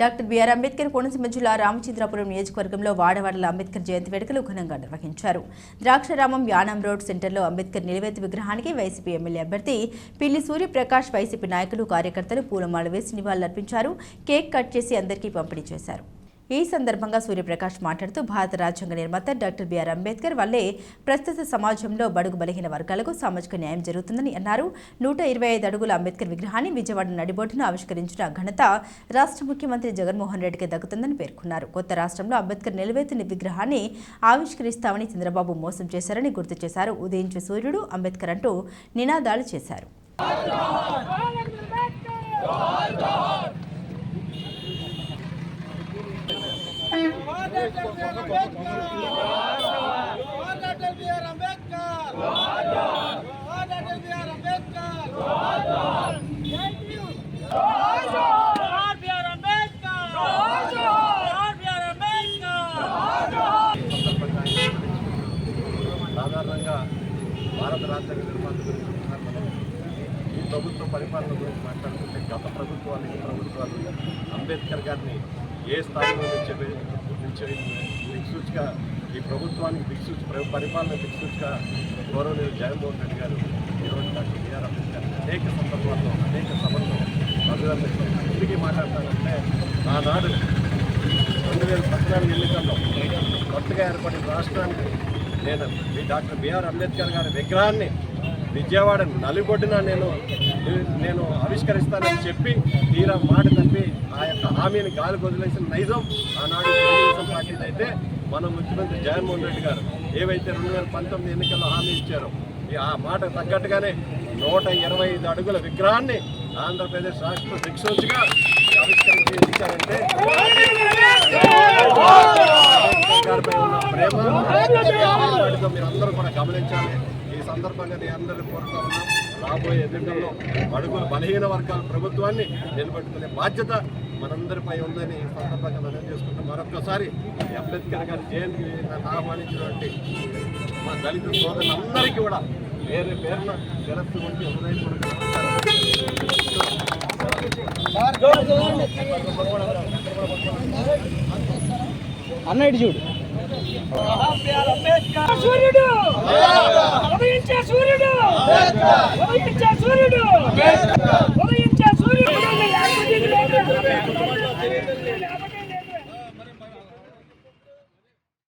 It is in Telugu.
డాక్టర్ బిఆర్ అంబేద్కర్ కోనసీమ జిల్లా రామచంద్రాపురం నియోజకవర్గంలో వాడవాడల అంబేద్కర్ జయంతి వేడుకలు ఘనంగా నిర్వహించారు. ద్రాక్షారామం యానం రోడ్ సెంటర్లో అంబేద్కర్ నిలవేతి విగ్రహానికి వైసీపీ ఎమ్మెల్యే అభ్యర్థి పిల్లి సూర్యప్రకాష్ వైసీపీ నాయకులు కార్యకర్తలు పూలమాల వేసి నివాళులర్పించారు. కేక్ కట్ చేసి అందరికీ పంపిణీ చేశారు. ఈ సందర్భంగా సూర్యప్రకాష్ మాట్లాడుతూ భారత రాజ్యాంగ నిర్మాత డాక్టర్ బిఆర్ అంబేద్కర్ వల్లే ప్రస్తుత సమాజంలో బడుగు బలహీన వర్గాలకు సామాజిక న్యాయం జరుగుతుందని అన్నారు. నూట ఇరవై ఐదు అడుగుల అంబేద్కర్ విగ్రహాన్ని విజయవాడ నడిబోటును ఆవిష్కరించిన ఘనత రాష్ట్ర ముఖ్యమంత్రి జగన్మోహన్ రెడ్డికి దక్కుతుందని పేర్కొన్నారు. కొత్త రాష్ట్రంలో అంబేద్కర్ నిలవేతిన విగ్రహాన్ని ఆవిష్కరిస్తామని చంద్రబాబు మోసం చేశారని గుర్తు చేశారు. ఉదయించే సూర్యుడు అంబేద్కర్ అంటూ నినాదాలు చేశారు. సాధారణంగా భారత రాజ్యాంగ నిర్మాణ గురించి ఒకసారి ఈ ప్రభుత్వ పరిపాలన గురించి మాట్లాడుకుంటే గత ప్రభుత్వాలు ఈ ప్రభుత్వాలు అంబేద్కర్ గారిని ఏ స్థాయిలో నుంచి దిక్సూచిగా ఈ ప్రభుత్వానికి దిక్సూచి పరిపాలన దిక్సూచిగా గౌరవనీయులు జగన్మోహన్ రెడ్డి గారు ఈరోజు డాక్టర్ బిఆర్ అంబేద్కర్ అనేక సందర్భాల్లో అనేక సభల్లో ప్రజలందరికీ ఎందుకు మాట్లాడతానంటే ఆనాడు రెండు వేల పద్నాలుగు ఎన్నికల్లో కొత్తగా ఏర్పడిన రాష్ట్రానికి నేను ఈ డాక్టర్ బిఆర్ అంబేద్కర్ గారి విగ్రహాన్ని విజయవాడ నలుగొడ్డున నేను నేను ఆవిష్కరిస్తానని చెప్పి తీరా మాట తప్పి ఆ యొక్క హామీని గాలి వదిలేసిన నైజం ఆనాడు తెలుగుదేశం పార్టీ అయితే మన ముఖ్యమంత్రి జగన్మోహన్ రెడ్డి గారు ఏవైతే రెండు వేల పంతొమ్మిది ఎన్నికల్లో హామీ ఇచ్చారో ఈ ఆ మాట తగ్గట్టుగానే నూట ఇరవై ఐదు అడుగుల విగ్రహాన్ని ఆంధ్రప్రదేశ్ రాష్ట్ర దిక్సూచిగా ఆవిష్కరించి ఇచ్చారంటే గారిపై ఉన్న ప్రేమ వాటితో మీరందరూ కూడా గమనించాలి. ఈ సందర్భంగా నేను అందరూ కోరుతా ఉన్నాం. రాబోయే ఎన్నికల్లో అడుగుల బలహీన వర్గాల ప్రభుత్వాన్ని నిలబెట్టుకునే బాధ్యత మనందరిపై ఉందని ఈ సందర్భంగా మనం చేసుకుంటాం మరొక్కసారి ఈ అంబేద్కర్ గారి నన్ను ఆహ్వానించినటువంటి మా దళిత సోదరులందరికీ కూడా పేరు పేరున శిరస్సు ఉంచి హృదయపూర్వక అన్న ఇటు చూడు. సూర్యుడు. ఉదయించే సూర్యుడు. ఉదయించే సూర్యుడు. ఉదయించే సూర్యుడు. లేకపోతే